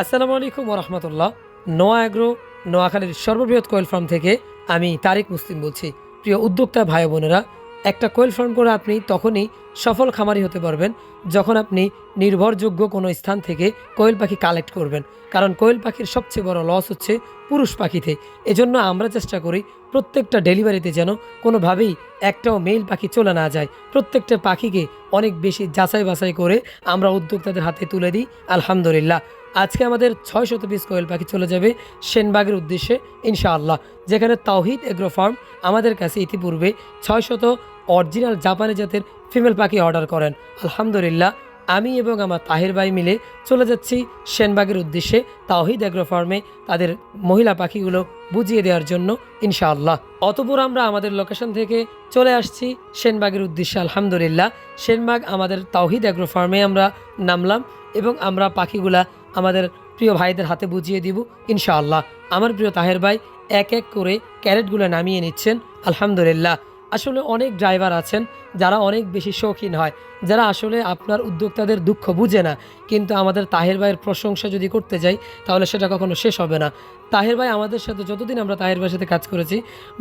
আসসালামু আলাইকুম ওরহমতুল্লাহ। নোয়া অ্যাগ্রো নোয়াখালীর সর্ববৃহৎ কোয়েল ফার্ম থেকে আমি তারেক মুসলিম বলছি। প্রিয় উদ্যোক্তা ভাই বোনেরা, একটা কোয়েল ফার্ম করে আপনি তখনই সফল খামারি হতে পারবেন যখন আপনি নির্ভরযোগ্য কোনো স্থান থেকে কোয়েল পাখি কালেক্ট করবেন। কারণ কোয়েল পাখির সবচেয়ে বড় লস হচ্ছে পুরুষ পাখিতে। এজন্য আমরা চেষ্টা করি প্রত্যেকটা ডেলিভারিতে যেন কোনোভাবেই একটাও মেল পাখি চলে না যায়। প্রত্যেকটা পাখিকে অনেক বেশি যাচাই বাছাই করে আমরা উদ্যোক্তাদের হাতে তুলে দিই। আলহামদুলিল্লাহ। আজকে আমাদের ছয় শত পিস কোয়েল পাখি চলে যাবে সেনবাগের উদ্দেশ্যে, ইনশাআল্লাহ। যেখানে তাওহিদ এগ্রো ফার্ম আমাদের কাছে ইতিপূর্বে ছয় শত অরিজিনাল জাপানি জাতের ফিমেল পাখি অর্ডার করেন। আলহামদুলিল্লাহ, আমি এবং আমার তাহির ভাই মিলে চলে যাচ্ছি সেনবাগের উদ্দেশ্যে তাওহিদ এগ্রো ফার্মে তাদের মহিলা পাখিগুলো বুঝিয়ে দেওয়ার জন্য, ইনশাআল্লাহ। অতপর আমরা আমাদের লোকেশন থেকে চলে আসছি সেনবাগের উদ্দেশ্যে, আলহামদুলিল্লাহ। সেনবাগ আমাদের তাওহিদ এগ্রো ফার্মে আমরা নামলাম এবং আমরা পাখিগুলা আমাদের প্রিয় ভাইদের হাতে বুঝিয়ে দিব, ইনশাআল্লাহ। আমার প্রিয় তাহের ভাই এক এক করে ক্যারেটগুলো নামিয়ে নিচ্ছেন, আলহামদুলিল্লাহ। আসলে অনেক ড্রাইভার আছেন যারা অনেক বেশি শৌখিন হয়, যারা আসলে আপনার উদ্যোক্তাদের দুঃখ বুঝে না। কিন্তু আমাদের তাহের ভাইয়ের প্রশংসা যদি করতে যাই, তাহলে সেটা কখনো শেষ হবে না। তাহের ভাই, আমাদের সাথে যতদিন আমরা তাহের ভাইয়ের সাথে কাজ করেছি,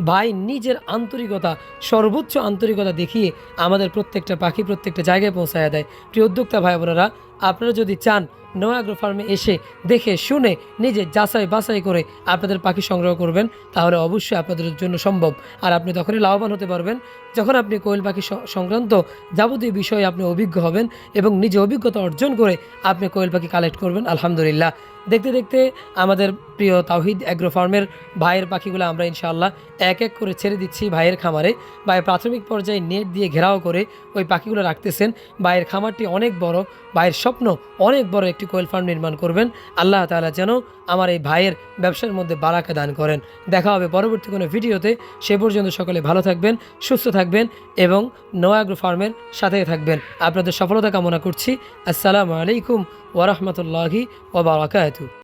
ভাই নিজের আন্তরিকতা, সর্বোচ্চ আন্তরিকতা দেখিয়ে আমাদের প্রত্যেকটা পাখি প্রত্যেকটা জায়গায় পৌঁছায় দেয়। প্রিয় উদ্যোক্তা ভাই বোনেরা আপনারা যদি চান নোয়াগ্রো ফার্মে এসে দেখে, শুনে, নিজে যাচাই বাছাই করে আপনাদের পাখি সংগ্রহ করবেন, তাহলে অবশ্যই আপনাদের জন্য সম্ভব। আর আপনি তখনই লাভবান হতে পারবেন যখন আপনি কোয়েল পাখি সংক্রান্ত যাবতীয় বিষয়ে আপনি অভিজ্ঞ হবেন এবং নিজে অভিজ্ঞতা অর্জন করে আপনি কোয়েল পাখি কালেক্ট করবেন। আলহামদুলিল্লাহ। দেখতে দেখতে আমাদের প্রিয় তাওহিদ অ্যাগ্রো ফার্মের ভাইয়ের পাখিগুলো আমরা ইনশাআল্লাহ এক এক করে ছেড়ে দিচ্ছি ভাইয়ের খামারে। ভাই প্রাথমিক পর্যায়ে নেট দিয়ে ঘেরাও করে ওই পাখিগুলো রাখতেছেন। ভাইয়ের খামারটি অনেক বড়। ভাইয়ের স্বপ্ন অনেক বড় একটি কোয়েল ফার্ম নির্মাণ করবেন। আল্লাহ তালা যেন আমার এই ভাইয়ের ব্যবসার মধ্যে বারাকা দান করেন। দেখা হবে পরবর্তী কোনো ভিডিওতে। সে পর্যন্ত সকলে ভালো থাকবেন, সুস্থ থাকবেন এবং নোয়াগ্রো ফার্মের সাথে থাকবেন। আপনাদের সফলতা কামনা করছি। আসসালামু আলাইকুম ওরহমতুল্লাহি ওবরাকাতু